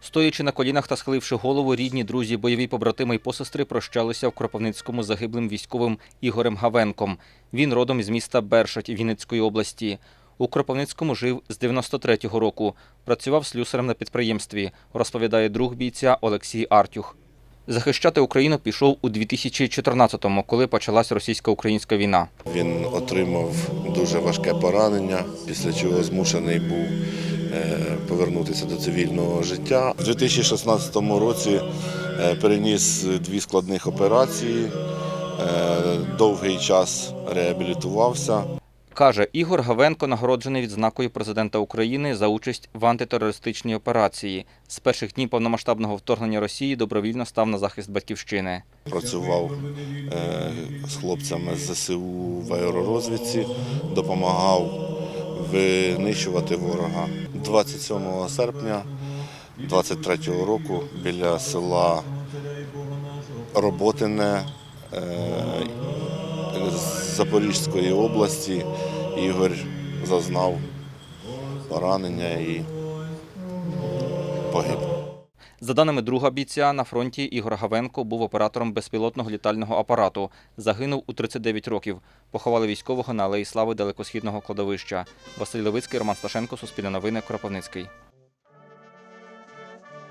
Стоячи на колінах та схиливши голову, рідні, друзі, бойові побратими і посестри прощалися в Кропивницькому загиблим військовим Ігорем Гавенком. Він родом із міста Бершать Вінницької області. У Кропивницькому жив з 93-го року. Працював слюсарем на підприємстві, розповідає друг бійця Олексій Артюх. Захищати Україну пішов у 2014-му, коли почалась російсько-українська війна. Він отримав дуже важке поранення, після чого змушений був повернутися до цивільного життя. У 2016 році е, переніс дві складних операції, е, довгий час реабілітувався. Каже, Ігор Гавенко нагороджений відзнакою президента України за участь в антитерористичній операції. З перших днів повномасштабного вторгнення Росії добровільно став на захист батьківщини. Працював е, з хлопцями з ЗСУ в аеророзвідці, допомагав винищувати ворога. 27 серпня 23 року біля села Роботине е, Запорізької області Ігор зазнав поранення і погиб. За даними друга бійця, на фронті Ігор Гавенко був оператором безпілотного літального апарату. Загинув у 39 років. Поховали військового на Алеї Слави далекосхідного кладовища. Василь Левицький, Роман Сташенко, Суспільне новини, Кропивницький.